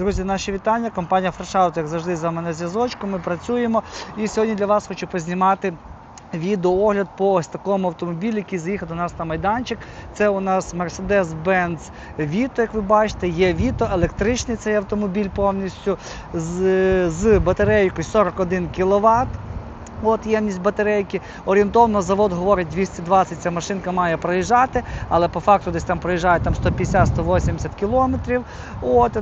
Друзі, наші вітання. Компанія Фрешаут, як завжди, за мене зв'язочку. Ми працюємо. І сьогодні для вас хочу познімати. Відеоогляд по ось такому автомобілі, який заїхав до нас на майданчик. Це у нас Mercedes-Benz Vito, як ви бачите, є Vito, електричний цей автомобіль повністю з, з батарейкою 41 кВт. От ємність батарейки. Орієнтовно завод говорить 220 ця машинка має проїжджати, але по факту десь там проїжджає там 150-180 кілометрів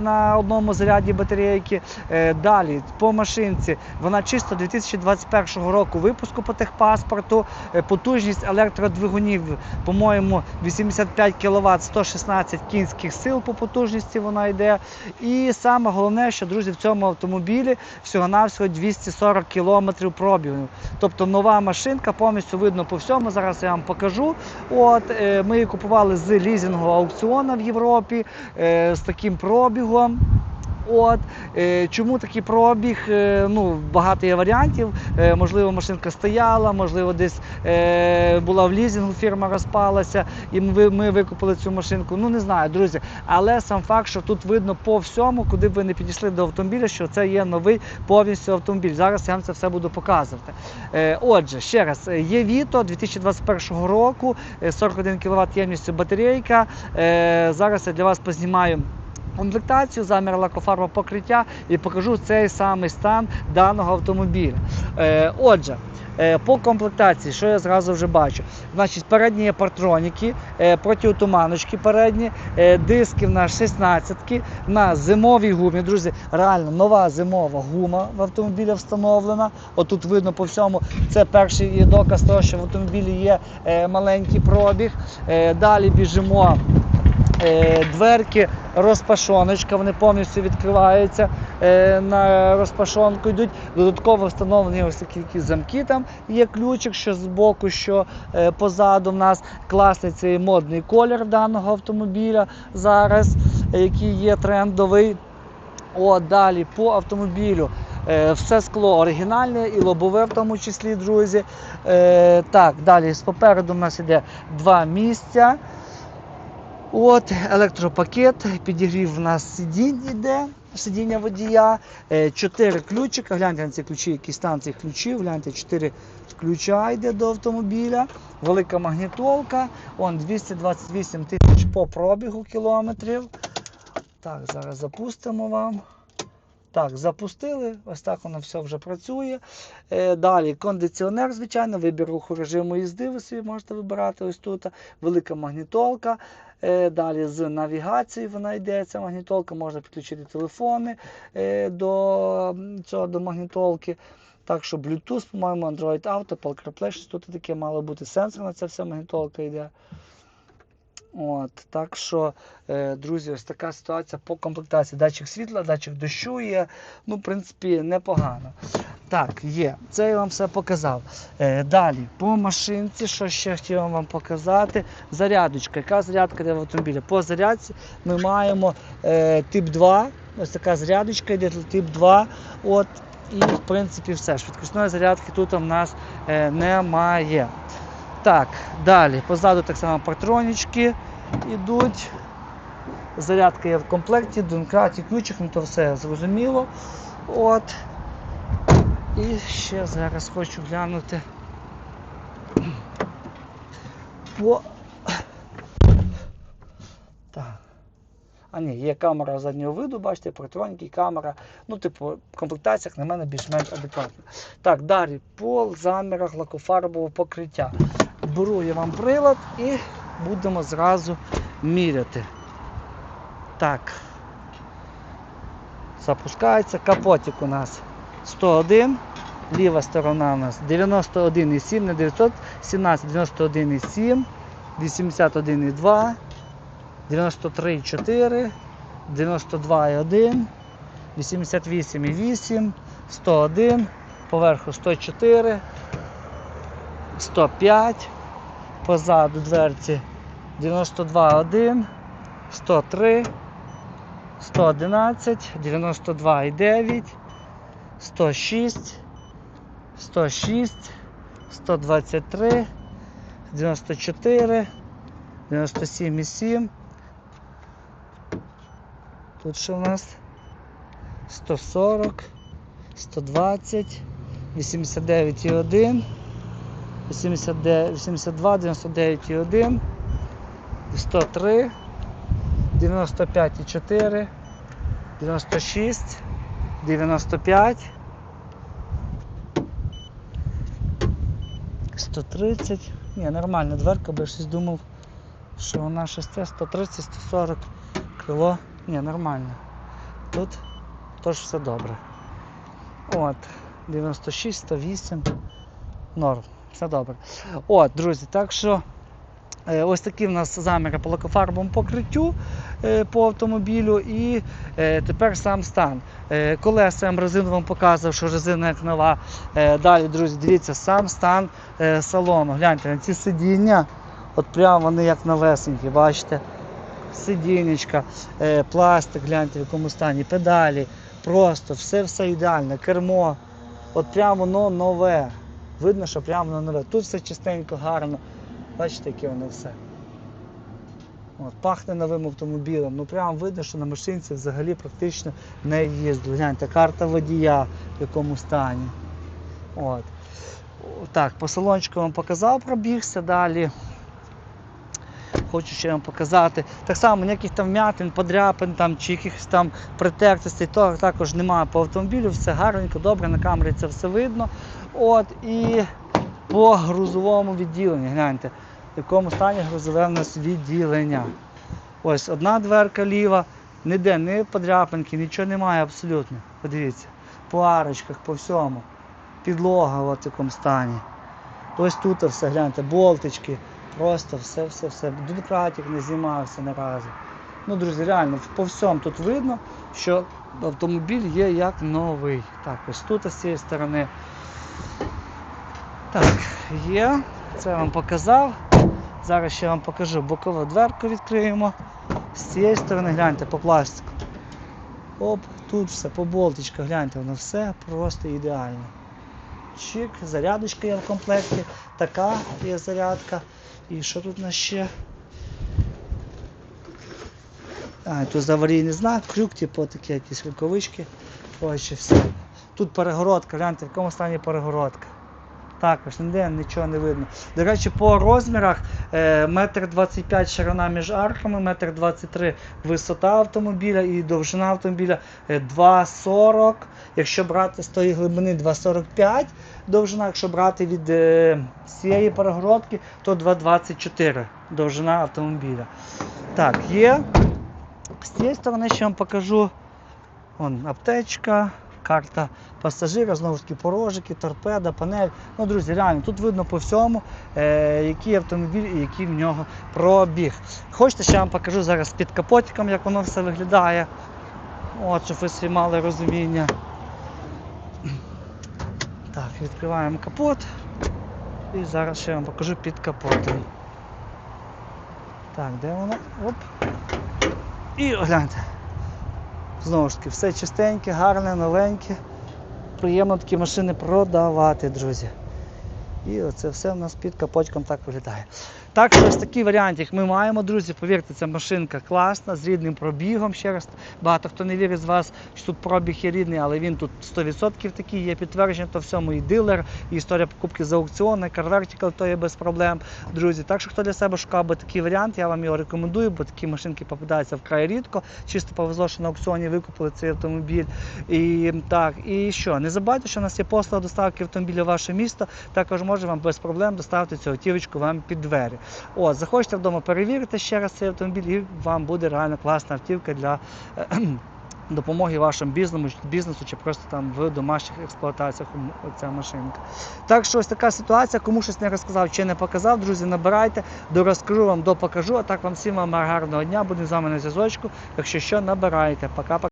на одному заряді батарейки. Е, далі по машинці вона чисто 2021 року випуску по техпаспорту. Е, потужність електродвигунів, по-моєму, 85 кВт, 116 кінських сил по потужності вона йде. І саме головне, що друзі, в цьому автомобілі всього-навсього 240 км пробігу. Тобто нова машинка, повністю видно по всьому. Зараз я вам покажу. От, е, Ми її купували з лізингового аукціону в Європі е, з таким пробігом. От е, чому такий пробіг? Е, ну багато є варіантів. Е, можливо, машинка стояла, можливо, десь була в лізингу, фірма розпалася, і ми, викупили цю машинку. Ну не знаю, друзі. Але сам факт, що тут видно по всьому, куди б ви не підійшли до автомобіля, що це є новий повністю автомобіль. Зараз я вам це все буду показувати. Отже, ще раз, є Vito 2021 року, е, 41 кВт ємністю батарейка. Зараз я для вас познімаю комплектацію, замір лакофарбового покриття і покажу цей самий стан даного автомобіля. Е, отже, е, по комплектації, що я зразу вже бачу? Значить, передні є партроніки, е, протиотуманочки передні, е, диски в нас 16 на зимовій гумі. Друзі, реально нова зимова гума в автомобілі встановлена. Отут видно по всьому. Це перший доказ того, що в автомобілі є маленький пробіг. Далі біжимо. Е, Дверки, розпашоночка, вони повністю відкриваються е, на розпашонку. Йдуть додатково встановлені ось такі замки. Там є ключик, що з боку, що е, позаду. В нас класний цей модний колір даного автомобіля зараз, який є трендовий. О, далі по автомобілю. Все скло оригінальне і лобове в тому числі, друзі. Так, далі попереду в нас іде два місця. От, електропакет, підігрів у нас сидінь іде, сидіння водія, Е, чотири ключика. Гляньте на ці ключі, які стан цих ключів. Гляньте, чотири ключа йде до автомобіля. Велика магнітолка. Он 228 тисяч по пробігу кілометрів. Так, зараз запустимо вам. Так, запустили, ось так воно все вже працює. Е, далі кондиціонер, звичайно, вибір руху режиму їзди, ви собі можете вибирати ось тут. Велика магнітолка. Е, далі з навігацією вона йде, ця магнітолка, можна підключити телефони е, до цього до магнітолки. Так що Bluetooth, по-моєму, Android Auto, Apple CarPlay, щось тут таке мало бути сенсорна ця вся магнітолка йде. От, так що, е, друзі, ось така ситуація по комплектації. Датчик світла, датчик дощу є. Ну, в принципі, непогано. Так, є. Це я вам все показав. Е, далі, по машинці, що ще хотів вам показати. Зарядочка. Яка зарядка йде в автомобілі? По зарядці ми маємо е, тип 2. Ось така зарядочка йде тип 2. От, і в принципі все. Швидкісної зарядки тут у нас е, немає. Так, далі. Позаду так само патронічки йдуть. Зарядка є в комплекті, донкрат і ключик, ну то все зрозуміло. От. І ще зараз хочу глянути по. А ні, є камера заднього виду, бачите, патроніки, камера. Ну, типу, в комплектаціях на мене більш-менш адекватно. Так, далі по замірах лакофарбового покриття. Беру я вам прилад і будемо зразу міряти. Так. Запускається. Капотик у нас 101. Ліва сторона у нас 91,7 на 917, 91,7, 81,2, 93,4, 92,1, 88,8, 101, поверху 104, 105, позаду дверці 92,1, 103, 111, 92,9, 106, 106, 123, 94, 97,7. Тут що у нас? 140, 120, 89,1, 89, 82, 99,1, 103, 95,4, 96, 95, 130. Ні, нормальна дверка, бо я щось думав, що вона щось це 130, 140 крило. Ні, нормально. Тут теж все добре. От, 96, 108. Норм, все добре. От, друзі, так що ось такі в нас заміри по лакофарбовому покриттю е, по автомобілю. І е, тепер сам стан. Е, колеса я резину вам показував, що резина як нова. Е, далі, друзі, дивіться, сам стан е, салону. Гляньте, на ці сидіння, от прямо вони як новесенькі, бачите? Сидінечка, е, пластик, гляньте в якому стані, педалі, просто все все ідеальне, кермо. От прямо воно нове. Видно, що прямо воно нове. Тут все чистенько, гарно. Бачите, яке воно все. От, пахне новим автомобілем. Ну прямо видно, що на машинці взагалі практично не їздили. Гляньте, карта водія в якому стані. От. Так, по салончику вам показав, пробігся далі. Хочу ще вам показати. Так само ніяких там вмятин, подряпин там, чи якихось там притертостей, того також немає по автомобілю, все гарненько, добре, на камері це все видно. От, і по грузовому відділенню, гляньте, в якому стані грузове в нас відділення. Ось одна дверка ліва, ніде ні подряпинки, нічого немає абсолютно. Подивіться, по арочках, по всьому. Підлога в якому стані. Ось тут все, гляньте, болтички. Просто все, все, все. Дункратик не знімався ні разу. Ну, друзі, реально, по всьому тут видно, що автомобіль є як новий. Так, ось тут з цієї сторони. Так, є. Це я вам показав. Зараз ще вам покажу бокову дверку відкриємо. З цієї сторони гляньте по пластику. Оп, тут все, по болтичках, гляньте, воно все просто ідеально. Чик, зарядочка є в комплекті, така є зарядка. І що тут у нас ще? А, тут аварійний знак, крюк, типу такі якісь рукавички. Коротше, все. Тут перегородка, гляньте, в якому стані перегородка. Також ніде нічого не видно. До речі, по розмірах е, метр 25 ширина між арками, метр 23 висота автомобіля і довжина автомобіля е, 2,40. Якщо брати з тої глибини 2,45 довжина, якщо брати від е, цієї перегородки, то 2,24 довжина автомобіля. Так, є. З цієї сторони ще вам покажу Вон, аптечка, карта пасажира, знову ж таки порожики, торпеда, панель. Ну, друзі, реально, тут видно по всьому, е, який автомобіль і який в нього пробіг. Хочете, ще вам покажу зараз під капотиком, як воно все виглядає. От, щоб ви собі мали розуміння. Так, відкриваємо капот. І зараз ще я вам покажу під капотом. Так, де воно? Оп. І гляньте. Знову ж таки, все чистеньке, гарне, новеньке. Приємно такі машини продавати, друзі. І оце все у нас під капотиком так виглядає. Так ось такий варіант, як ми маємо, друзі. Повірте, ця машинка класна, з рідним пробігом. Ще раз багато хто не вірить з вас, що тут пробіг є рідний, але він тут 100% такий є підтвердження, то всьому і дилер, і історія покупки з аукціону, і то є без проблем, друзі. Так що хто для себе шукав би такий варіант, я вам його рекомендую, бо такі машинки попадаються вкрай рідко. Чисто повезло, що на аукціоні викупили цей автомобіль. І так, і що? Не забувайте, що у нас є послуга доставки автомобіля в ваше місто. Також може вам без проблем доставити цю автівочку вам під двері. От, захочете вдома перевірити ще раз цей автомобіль, і вам буде реально класна автівка для. Допомоги вашому бізнесу, бізнесу чи просто там в домашніх експлуатаціях ця машинка. Так що ось така ситуація, кому щось не розказав чи не показав, друзі, набирайте, дорозкажу вам, допокажу, а так вам всім вам гарного дня, будемо з вами на зв'язочку. Якщо що, набирайте. Пока-пока.